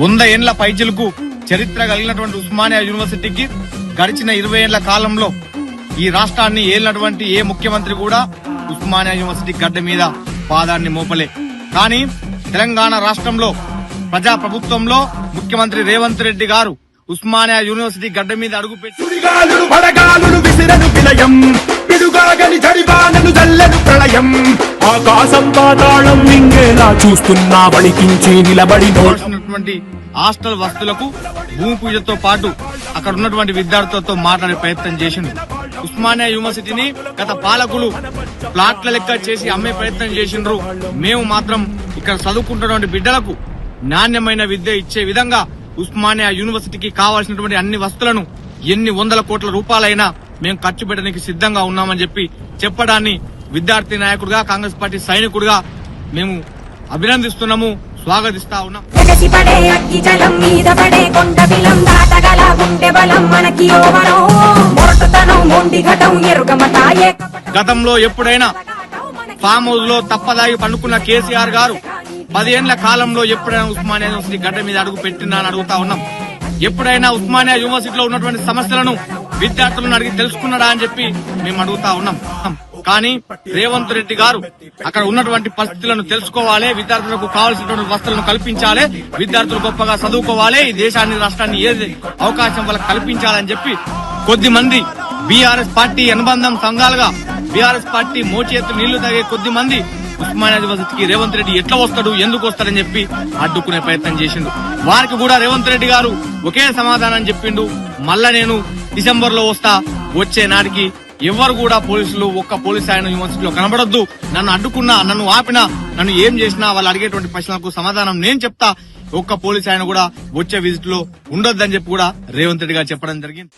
వంద ఏండ్ల పైజలకు చరిత్ర కలిగినటువంటి ఉస్మానియా యూనివర్సిటీకి గడిచిన ఇరవై ఏళ్ళ కాలంలో ఈ రాష్ట్రాన్ని ఏలినటువంటి ఏ ముఖ్యమంత్రి కూడా ఉస్మానియా యూనివర్సిటీ గడ్డ మీద పాదాన్ని మోపలే. కానీ తెలంగాణ రాష్ట్రంలో ప్రజా ప్రభుత్వంలో ముఖ్యమంత్రి రేవంత్ రెడ్డి గారు ఉస్మానియా యూనివర్సిటీ గడ్డ మీద అడుగుపెట్టి సుడిగాలులు పడగాలులు విసిరను జల్లెను ప్రళయం. ఆకాశం పాతాళం మింగేలా చూస్తున్నా వణికించి నిలబడి నోట్ హాస్టల్ వస్తువులకు భూమి పూజతో పాటు అక్కడ ఉన్నటువంటి విద్యార్థులతో మాట్లాడే ప్రయత్నం చేసింది ఉస్మానియా యూనివర్సిటీని గత పాలకులు ప్లాట్ల లెక్క చేసి అమ్మే ప్రయత్నం చేసిండ్రు. మేము మాత్రం ఇక్కడ చదువుకుంటున్నటువంటి బిడ్డలకు నాణ్యమైన విద్య ఇచ్చే విధంగా ఉస్మానియా యూనివర్సిటీకి కావాల్సినటువంటి అన్ని వస్తువులను ఎన్ని వందల కోట్ల రూపాయలైనా మేము ఖర్చు పెట్టడానికి సిద్ధంగా ఉన్నామని చెప్పి చెప్పడాన్ని విద్యార్థి నాయకుడిగా కాంగ్రెస్ పార్టీ సైనికుడిగా మేము అభినందిస్తున్నాము స్వాగతిస్తా ఉన్నాం. గతంలో ఎప్పుడైనా ఫామ్ హౌస్లో తప్పదాగి పండుకున్న కేసీఆర్ గారు పదేళ్ళ కాలంలో ఎప్పుడైనా ఉస్మానియా యూనివర్సిటీ గడ్డ మీద అడుగు పెట్టినా అని అడుగుతా ఉన్నాం. ఎప్పుడైనా ఉస్మానియా యూనివర్సిటీలో ఉన్నటువంటి సమస్యలను విద్యార్థులను అడిగి తెలుసుకున్నాడా అని చెప్పి మేము అడుగుతా ఉన్నాం. కానీ రేవంత్ రెడ్డి గారు అక్కడ ఉన్నటువంటి పరిస్థితులను తెలుసుకోవాలి విద్యార్థులకు కావాల్సినటువంటి వస్తువులను కల్పించాలి విద్యార్థులు గొప్పగా చదువుకోవాలి ఈ దేశాన్ని రాష్ట్రాన్ని ఏది అవకాశం వాళ్ళకి కల్పించాలని చెప్పి కొద్ది మంది బీఆర్ఎస్ పార్టీ అనుబంధం సంఘాలుగా బీఆర్ఎస్ పార్టీ మోచేతు నీళ్ళు తాగే కొద్ది మంది ఉస్మానియా యూనివర్సిటీకి రేవంత్ రెడ్డి ఎట్లా వస్తాడు ఎందుకు వస్తాడని చెప్పి అడ్డుకునే ప్రయత్నం చేసిండు. వారికి కూడా రేవంత్ రెడ్డి గారు ఒకే సమాధానం చెప్పిండు మళ్ళా నేను డిసెంబర్లో వస్తా వచ్చే నాటికి ఎవరు కూడా పోలీసులు ఒక్క పోలీస్ ఆయన యూనివర్సిటీలో కనబడొద్దు. నన్ను అడ్డుకున్నా నన్ను ఆపినా నన్ను ఏం చేసినా వాళ్ళు అడిగేటువంటి ప్రశ్నలకు సమాధానం నేను చెప్తా. ఒక్క పోలీస్ ఆయన కూడా వచ్చే విజిట్లో ఉండొద్దని చెప్పి కూడా రేవంత్ రెడ్డి గారు చెప్పడం జరిగింది.